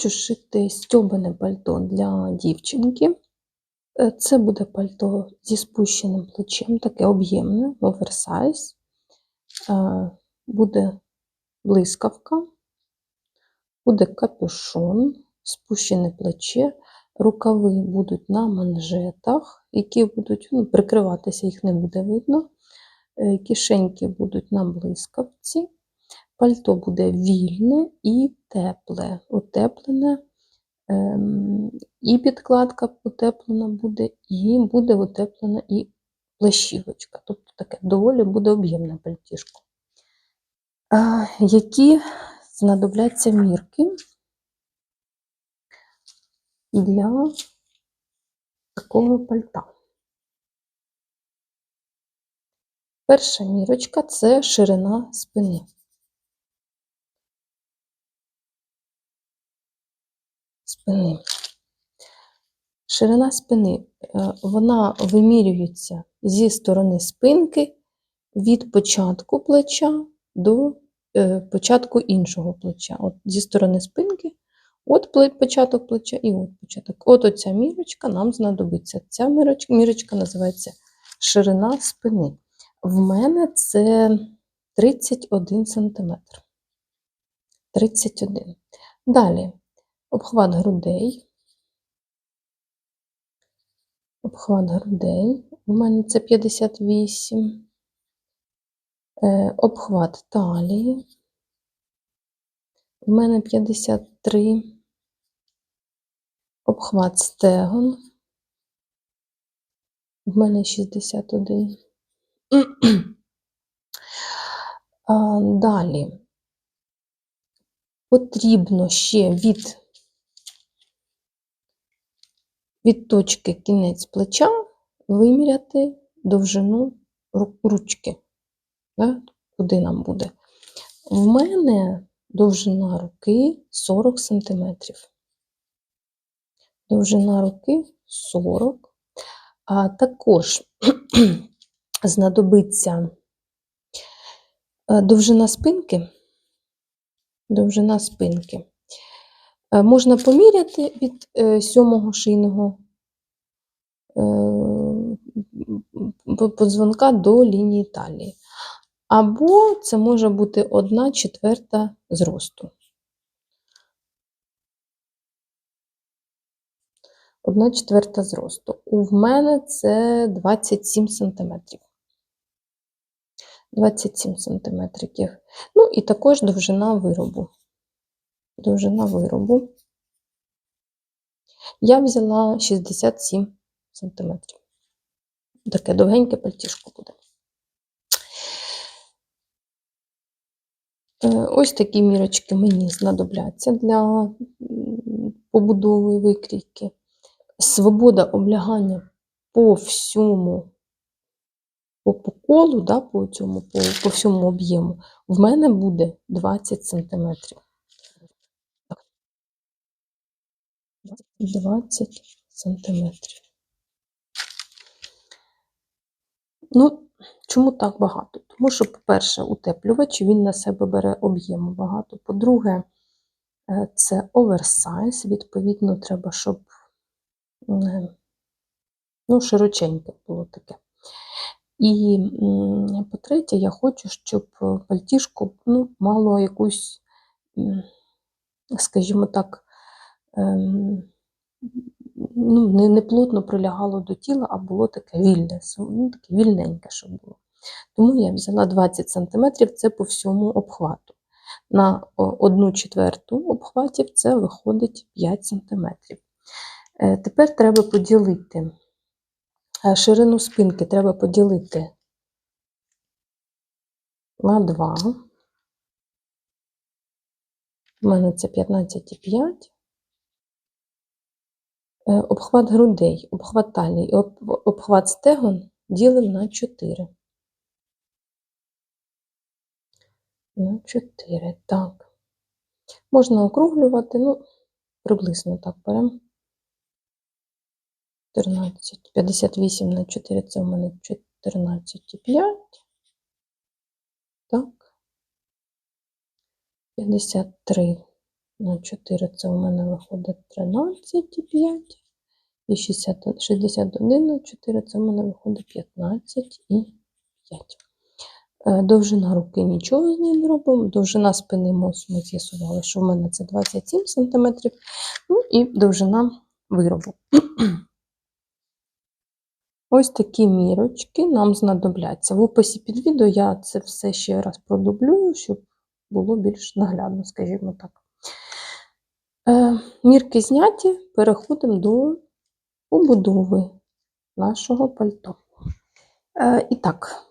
хочу шити стьобане пальто для дівчинки. Е, Це буде пальто зі спущеним плечем, таке об'ємне, оверсайз. Е, Буде блискавка, буде капюшон, спущене плече, рукави будуть на манжетах, які будуть ну, прикриватися, їх не буде видно. Е, Кишеньки будуть на блискавці. Пальто буде вільне і тепле, утеплене, ем, і підкладка утеплена буде, і буде утеплена і плащівочка. Тобто таке доволі буде об'ємне пальтішко. Які знадобляться мірки для такого пальта? Перша мірочка це ширина спини. Спини. Ширина спини, е, вона вимірюється зі сторони спинки від початку плеча до е, початку іншого плеча. От зі сторони спинки, от початок плеча і от початок. От оця мірочка нам знадобиться. Ця мірочка, мірочка називається ширина спини. В мене це 31 см. 31. Далі обхват грудей. Обхват грудей. У мене це 58. Е, обхват талії. У мене 53. Обхват стегон. У мене 61. А, Далі потрібно ще від, від точки кінець плеча виміряти довжину ручки. Куди нам буде? В мене довжина руки 40 см. Довжина руки 40. А також знадобиться е, довжина спинки. Довжина спинки. Е, Можна поміряти від е, сьомого шийного е, подзвонка до лінії талії. Або це може бути 1 четверта зросту. 1 четверта зросту. У мене це 27 см. 27 см. Ну і також довжина виробу. Довжина виробу. Я взяла 67 см. Таке довгеньке пальтішко буде. Е, Ось такі мірочки мені знадобляться для побудови викрійки. Свобода облягання по всьому, по, по колу, да, по, цьому, по, по всьому об'єму, в мене буде 20 см. 20 сантиметрів. Ну, чому так багато? Тому що, по-перше, утеплювач він на себе бере об'єму багато. По-друге, е, це оверсайз, відповідно, треба, щоб е, ну, широченьке було таке. І по-третє, я хочу, щоб пальтішко ну, мало якусь, скажімо так, ну, не, не плотно прилягало до тіла, а було таке вільне, ну, таке вільненьке, щоб було. Тому я взяла 20 см, це по всьому обхвату. На о, одну четверту обхватів це виходить 5 см. Е, Тепер треба поділити е, ширину спинки треба поділити на 2. У мене це 15,5. Е, Обхват грудей, обхват талії і обхват стегон ділимо на 4. На 4, так. Можна округлювати, ну, приблизно так беремо. 14, 58 на 4 це у мене 14,5. Так. 53 на 4 це у мене виходить 13,5. І 60, 61 на 4 це у мене виходить 15,5. Е, Довжина руки нічого з нею не робимо. Довжина спини ми ми з'ясували, що в мене це 27 см. Ну і довжина виробу. Ось такі мірочки нам знадобляться. В описі під відео я це все ще раз продублюю, щоб було більш наглядно, скажімо так. Е, мірки зняті, переходимо до побудови нашого пальто. Е, і так,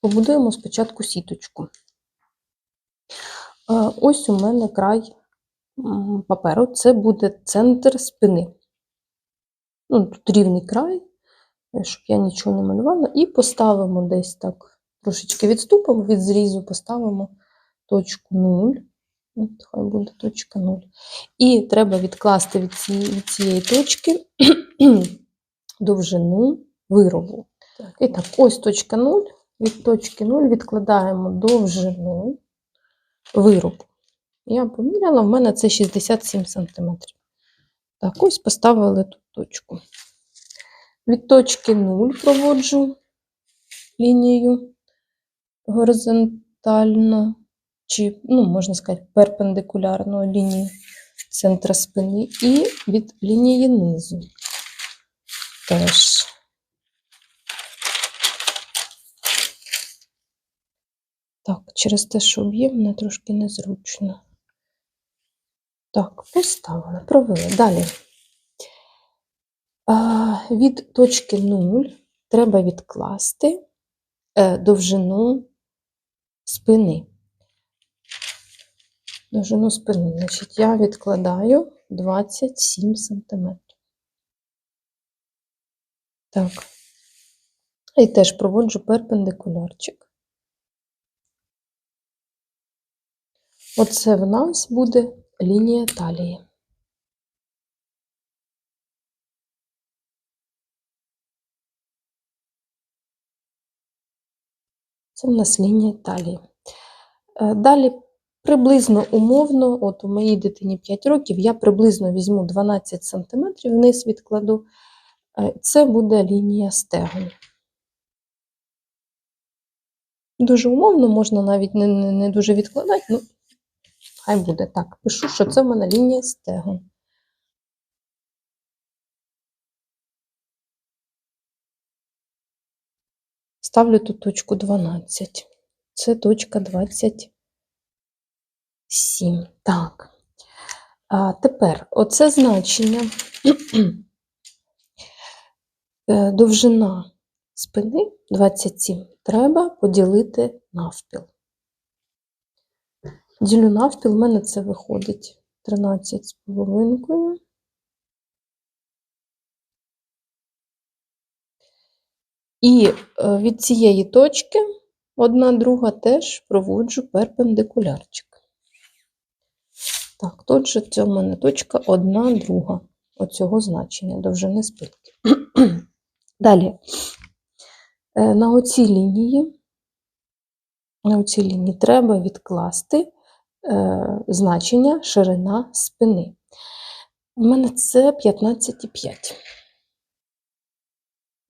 побудуємо спочатку сіточку. Е, ось у мене край паперу, це буде центр спини. Ну, тут рівний край, е, щоб я нічого не малювала, і поставимо десь так, трошечки відступимо від зрізу, поставимо точку 0. От, хай буде точка 0. І треба відкласти від цієї, від цієї точки довжину виробу. І так, ось точка 0. Від точки 0 відкладаємо довжину виробу. Я поміряла, в мене це 67 см. Так, ось поставили тут точку. Від точки 0 проводжу лінію горизонтально, чи, ну, можна сказати, перпендикулярну лінію центра спини, і від лінії низу теж. Так, через те, що об'єм, мене трошки незручно. Так, поставили, провели. Далі. А, від точки 0 треба відкласти е, довжину спини. Довжину спини. Значить, я відкладаю 27 см. Так. І теж проводжу перпендикулярчик. Оце в нас буде лінія талії. Це в нас лінія талії. Е, Далі приблизно умовно, от у моїй дитині 5 років, я приблизно візьму 12 см вниз відкладу. Е, Це буде лінія стегон. Дуже умовно, можна навіть не, не, не дуже відкладати, ну, хай буде так. Пишу, що це в мене лінія стегон. Ставлю тут точку 12. Це точка 27. Так. А тепер оце значення е, довжина спини 27 треба поділити навпіл. Ділю навпіл, в мене це виходить 13 з половинкою. І е, від цієї точки одна друга теж проводжу перпендикулярчик. Так, тут же в мене точка одна друга оцього значення довжини спинки. Далі, е, на оцій лінії, на оцій лінії треба відкласти е, значення ширина спини. У мене це 15,5.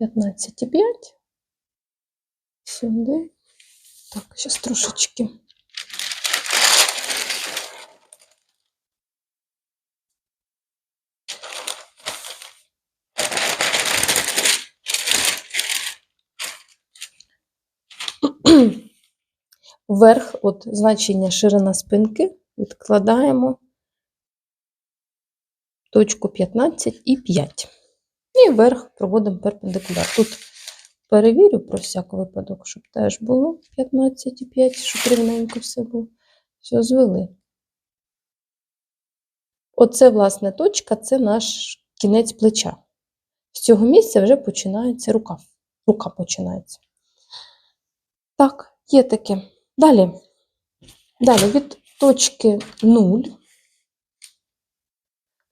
15,5. Сюди. Так, зараз трошечки. Вверх, от значення ширина спинки, відкладаємо точку 15 і 5. І вверх проводимо перпендикуляр. Тут перевірю про всяк випадок, щоб теж було 15,5, щоб рівненько все було. Все, звели. Оце, власне, точка це наш кінець плеча. З цього місця вже починається рукав. Рука починається. Так, є таке. Далі. Далі від точки 0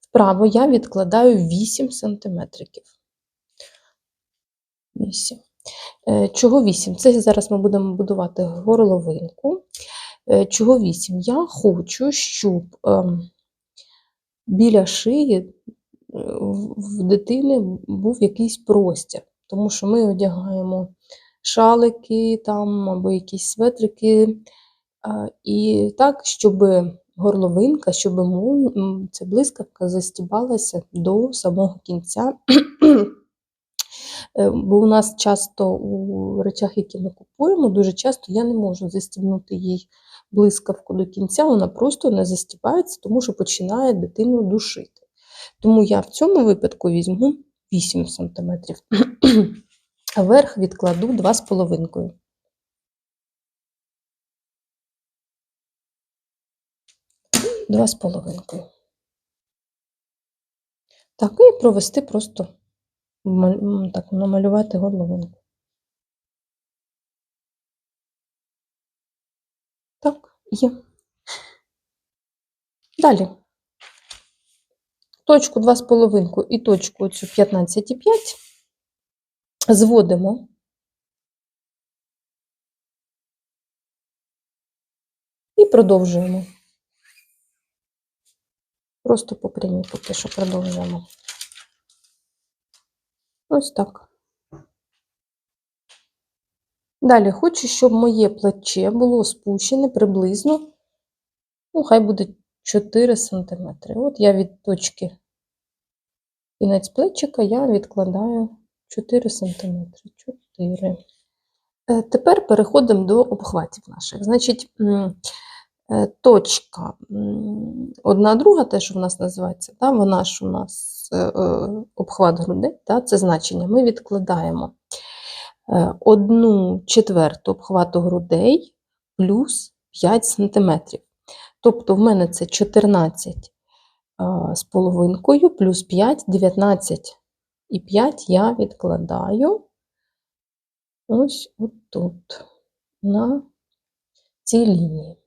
вправо я відкладаю 8 сантиметриків. 8. Е, Чого 8? Це зараз ми будемо будувати горловинку. Е, Чого 8? Я хочу, щоб ем, біля шиї е, в дитини був якийсь простір, тому що ми одягаємо шалики там або якісь светрики, і так, щоб горловинка, щоб ця блискавка застібалася до самого кінця. Е, Бо у нас часто у речах, які ми купуємо, дуже часто я не можу застібнути їй блискавку до кінця, вона просто не застібається, тому що починає дитину душити. Тому я в цьому випадку візьму 8 см, а верх відкладу 2,5. Два з половинкою. Так, і провести просто так, намалювати горловинку. Так, є. Далі. Точку 2,5 і точку цю 15,5 зводимо. І продовжуємо. Просто по прямій поки що продовжуємо. Ось так. Далі хочу, щоб моє плече було спущене приблизно, ну, хай буде 4 см. От я від точки кінець плечика я відкладаю 4 см. 4. Е, Тепер переходимо до обхватів наших. Значить, е, точка одна друга, те, що в нас називається, та, вона ж у нас е, е, обхват грудей, та, це значення. Ми відкладаємо одну четверту обхвату грудей плюс 5 см. Тобто в мене це 14 з половинкою плюс 5, 19 і 5 я відкладаю ось отут, на цій лінії.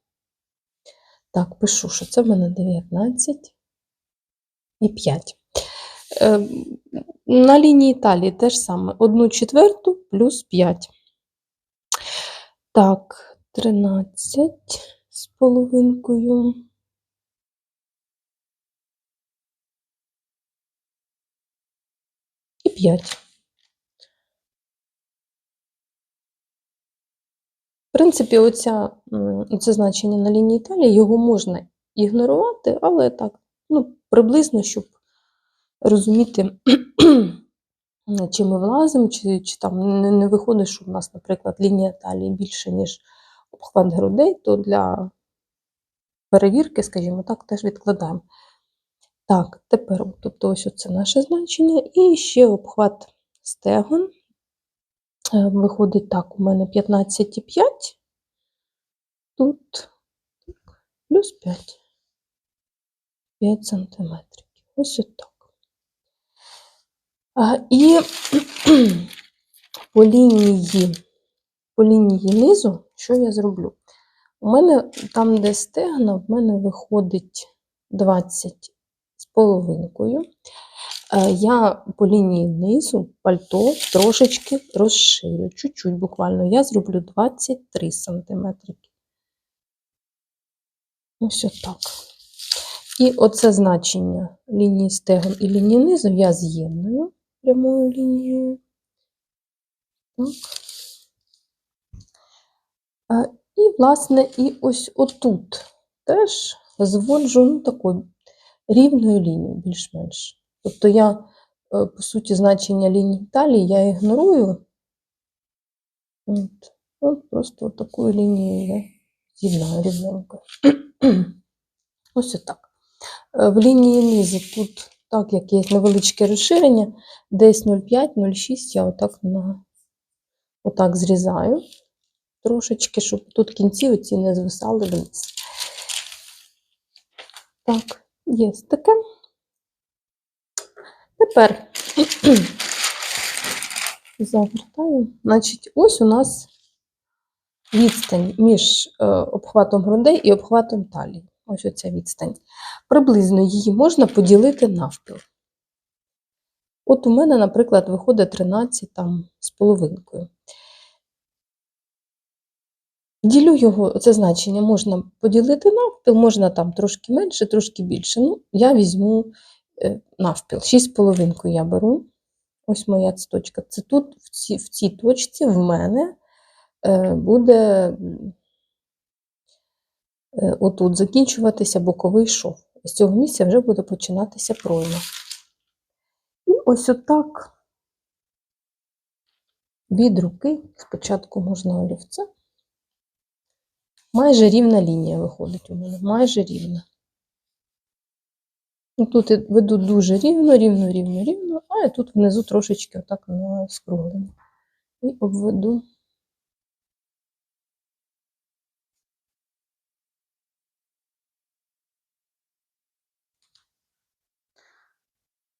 Так, пишу, що це в мене 19 і 5. Е, на лінії талії теж саме 1 четверту плюс 5. Так, 13 з половинкою. І 5. В принципі, оця, оце значення на лінії талії, його можна ігнорувати, але так, ну, приблизно, щоб розуміти, чи ми влазимо, чи, чи там не, не виходить, що в нас, наприклад, лінія талії більше, ніж обхват грудей, то для перевірки, скажімо так, теж відкладаємо. Так, тепер, тобто ось це наше значення, і ще обхват стегон. Е, Виходить так, у мене 15,5, тут так, плюс 5. 5 сантиметрів. Ось отак. І по лінії, по лінії низу, що я зроблю? У мене там, де стегна, в мене виходить 20 з половинкою. Е, Я по лінії низу пальто трошечки розширю, чуть-чуть буквально. Я зроблю 23 сантиметри. Ось отак. І оце значення лінії стегон і лінії низу я з'єдную прямою лінією. Так. Е, І, власне, і ось отут теж зводжу ну, такою рівною лінією, більш-менш. Тобто я, е, по суті, значення лінії талії я ігнорую. От, от просто такою лінією я з'єднаю рівненько. Ось отак. Е, В лінії низу тут, так як є невеличке розширення, десь 0,5-0,6 я отак на отак зрізаю трошечки, щоб тут кінці оці не звисали вниз. Так, є таке. Тепер завертаю. Значить, ось у нас відстань між е, обхватом грудей і обхватом талії. Ось оця відстань. Приблизно її можна поділити навпіл. От у мене, наприклад, виходить 13 там, з половинкою. Ділю його, це значення можна поділити навпіл, можна там трошки менше, трошки більше. Ну, я візьму е, навпіл. 6,5 я беру. Ось моя точка. Це тут, в цій, в цій точці, в мене е, буде е, отут закінчуватися боковий шов. З цього місця вже буде починатися пройма. І ось отак від руки, спочатку можна олівце. Майже рівна лінія виходить у мене, майже рівна. Ну, Тут веду дуже рівно, рівно, рівно, рівно, а я тут внизу трошечки отак скруглено. І обведу.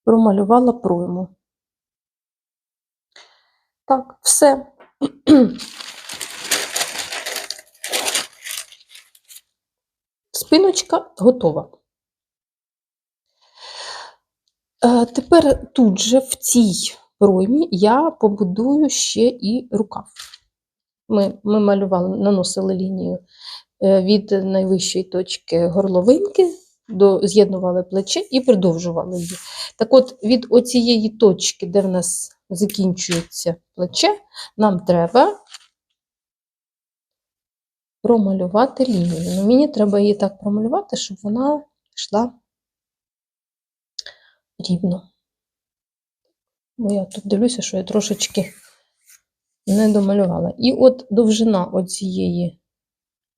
Промалювала пройму. Так, все. Спиночка готова. Е, Тепер тут же в цій проймі я побудую ще і рукав. Ми, ми малювали, наносили лінію е, від найвищої точки горловинки, до, з'єднували плече і продовжували її. Так от, від оцієї точки, де в нас закінчується плече, нам треба промалювати лінію. Ну, мені треба її так промалювати, щоб вона йшла рівно. Бо я тут дивлюся, що я трошечки не домалювала. І от довжина оцієї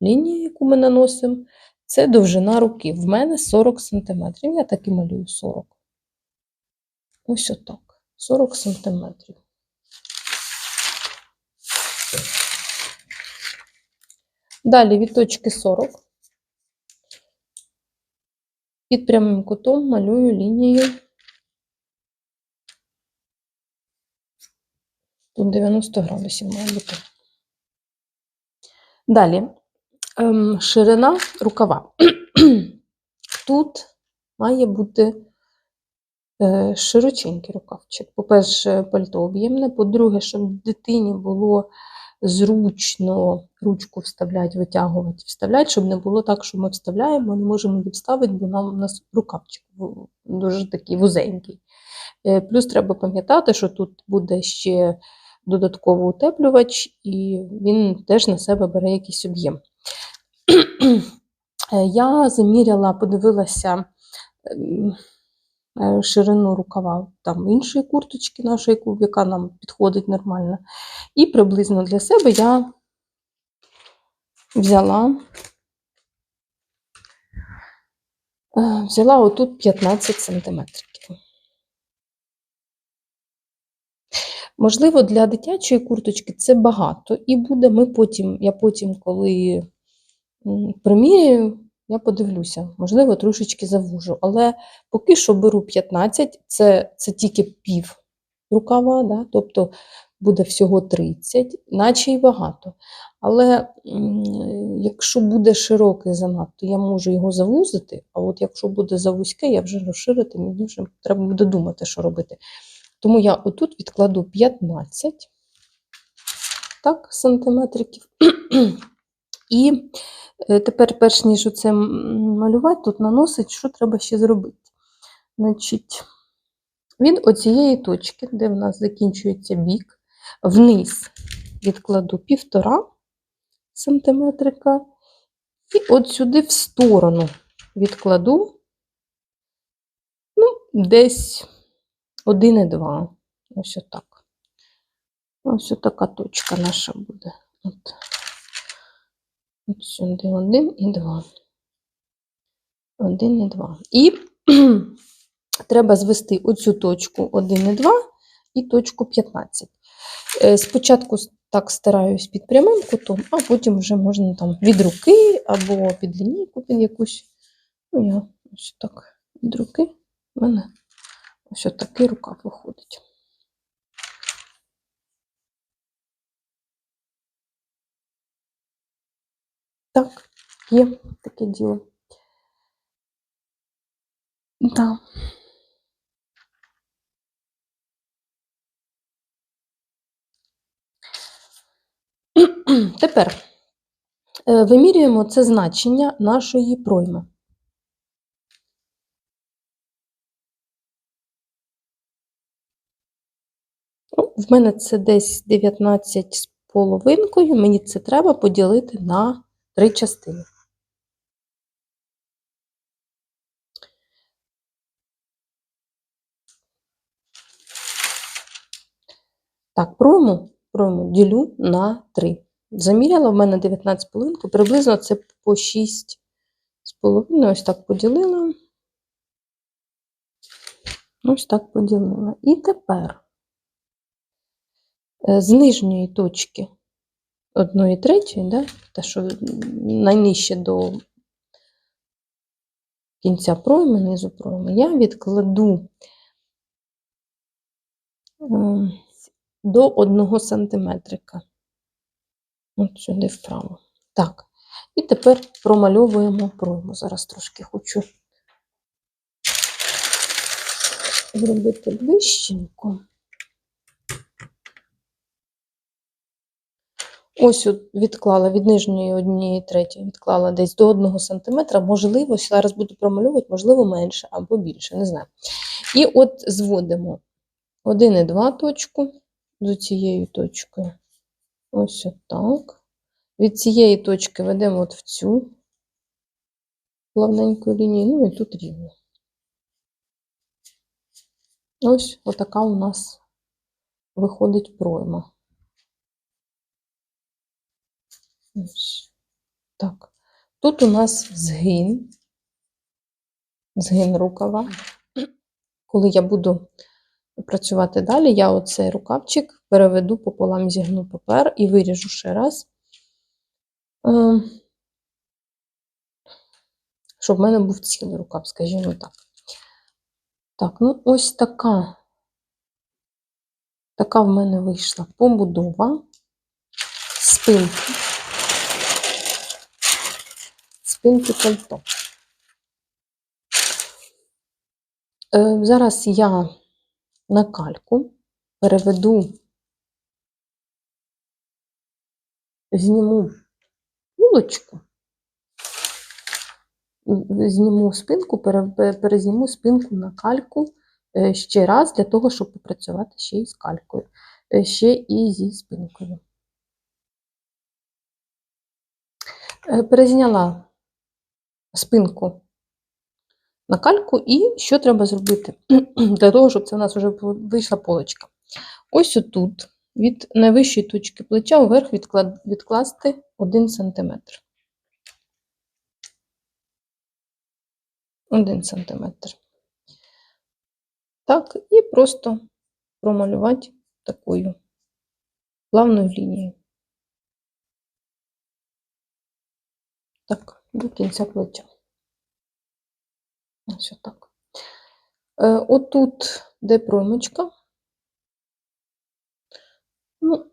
лінії, яку ми наносимо, це довжина руки. В мене 40 см. Я так і малюю 40. Ось отак. 40 см. Далі від точки 40 під прямим кутом малюю лінію. Тут 90 градусів має бути. Далі ем, ширина рукава. Тут має бути е, широченький рукавчик. По-перше, пальто об'ємне, по-друге, щоб дитині було зручно ручку вставляти, витягувати, вставляти, щоб не було так, що ми вставляємо, не можемо її вставити, бо нам у нас рукавчик дуже такий вузенький. Е, Плюс треба пам'ятати, що тут буде ще додатковий утеплювач, і він теж на себе бере якийсь об'єм. Е, Я заміряла, подивилася ем, ширину рукава там іншої курточки нашої, яка нам підходить нормально. І приблизно для себе я взяла, е, взяла отут 15 сантиметрів. Можливо, для дитячої курточки це багато, і буде ми потім, я потім, коли приміряю, я подивлюся, можливо, трошечки завужу. Але поки що беру 15, це, це тільки пів рукава, да? тобто буде всього 30, наче й багато. Але якщо буде широкий занадто, я можу його завузити, а от якщо буде завузьке, я вже розширити, мені вже треба буде думати, що робити. Тому я отут відкладу 15 так, сантиметриків. І е, тепер, перш ніж оце малювати, тут наносить, що треба ще зробити. Значить, від оцієї точки, де в нас закінчується бік, вниз відкладу півтора сантиметрика, і от сюди в сторону відкладу ну, десь 1,2. Ось отак. Ось така точка наша буде. От. Сюди 1 і 2. 1 і 2. І треба звести оцю точку 1 і 2 і точку 15. Е, Спочатку так стараюсь під прямим кутом, а потім вже можна там від руки або під лінійку під якусь. Ну, я ось так від руки. У мене ось такий рукав виходить. Так, є таке діло. Да. Тепер Е, Вимірюємо це значення нашої пройми. Ну, В мене це десь 19 з половинкою. Мені це треба поділити на три частини. Так, пройму, пройму ділю на 3. Заміряла в мене 19,5, приблизно це по 6,5. Ось так поділила. Ось так поділила. І тепер е, з нижньої точки 1 третьої, да, те, що найнижче до кінця пройми, низу пройми, я відкладу е, до 1 сантиметрика. От сюди вправо. Так. І тепер промальовуємо пройму. Зараз трошки хочу зробити ближченько. Ось відклала від нижньої однієї третьої, відклала десь до 1 см. Можливо, зараз буду промальовувати, можливо, менше або більше, не знаю. І от зводимо 1 і 2 точку з цією точкою. Ось отак. Від цієї точки ведемо от в цю плавненьку лінію, ну і тут рівно. Ось отака у нас виходить пройма. Ось. Так. Тут у нас згин, згин рукава. Коли я буду працювати далі, я оцей рукавчик переведу пополам, зігну папер і виріжу ще раз, е, щоб в мене був цілий рукав, скажімо так. Так, ну ось така, така в мене вийшла побудова спинки. Спинки пальто. Е, зараз я на кальку переведу, зніму булочку, зніму спинку, перезніму спинку на кальку е, ще раз для того, щоб попрацювати ще й з калькою, е, ще і зі спинкою. Перезняла спинку на кальку, і що треба зробити для того, щоб це у нас вже вийшла полочка. Ось отут, від найвищої точки плеча вверх відкласти 1 см. 1 см. Так, і просто промалювати такою плавною лінією. Так, до кінця плеча. Ось отак. Е, отут, де проймочка, ну,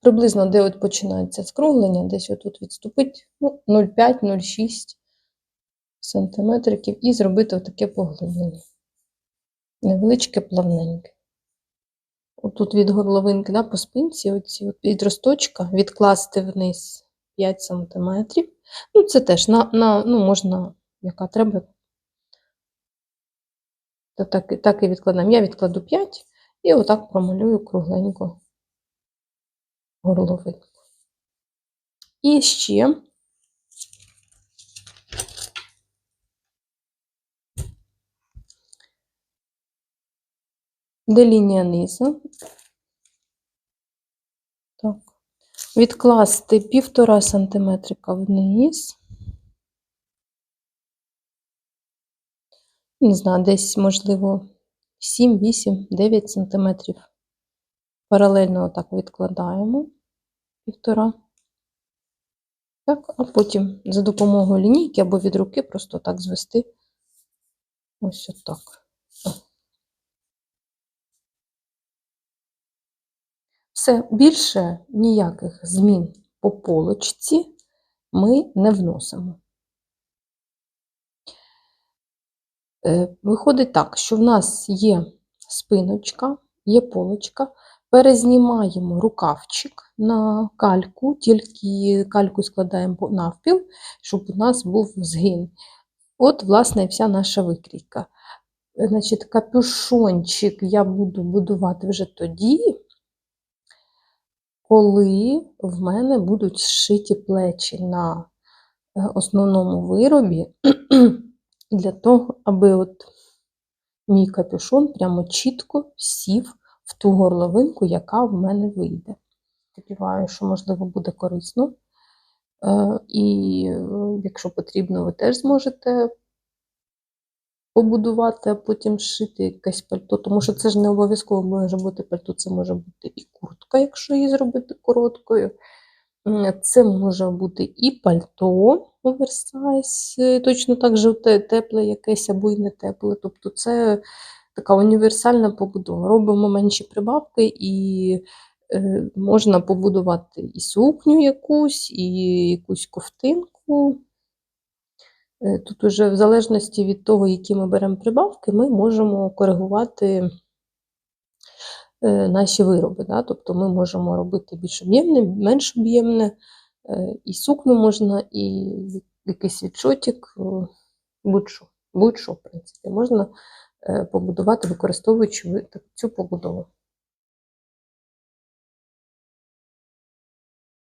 приблизно де от починається скруглення, десь отут відступить ну, 0,5-0,6 сантиметриків і зробити отаке поглиблення. Невеличке, плавненьке. Отут від горловинки да, по спинці, оці від росточка відкласти вниз 5 сантиметрів. Ну, це теж на, на, ну, можна, яка треба, то так, так і відкладаємо. Я відкладу 5 і отак промалюю кругленько горловинку. І ще де лінія низу. Так. Відкласти 1,5 сантиметрика вниз. Не знаю, десь, можливо, 7, 8, 9 сантиметрів. Паралельно отак відкладаємо півтора. Так, а потім за допомогою лінійки або від руки просто так звести. Ось отак. Все, більше ніяких змін по полочці ми не вносимо. Е, Виходить так, що в нас є спиночка, є полочка. Перезнімаємо рукавчик на кальку, тільки кальку складаємо навпіл, щоб у нас був згин. От, власне, вся наша викрійка. Значить, капюшончик я буду будувати вже тоді, коли в мене будуть зшиті плечі на е, основному виробі, для того, аби от мій капюшон прямо чітко сів в ту горловинку, яка в мене вийде. Сподіваюся, що, можливо, буде корисно. Е, І е, якщо потрібно, ви теж зможете побудувати, а потім зшити якесь пальто, тому що це ж не обов'язково може бути пальто, це може бути і куртка, якщо її зробити короткою. Це може бути і пальто оверсайз, е, точно так же те- тепле якесь або й не тепле. Тобто це така універсальна побудова. Робимо менші прибавки і е, можна побудувати і сукню якусь, і якусь ковтинку. Е, Тут уже в залежності від того, які ми беремо прибавки, ми можемо коригувати е, наші вироби. Да? Тобто ми можемо робити більш об'ємне, менш об'ємне, е, і сукню можна, і якийсь відшотик, е, будь-що, будь-що, в принципі, можна побудувати, використовуючи цю побудову.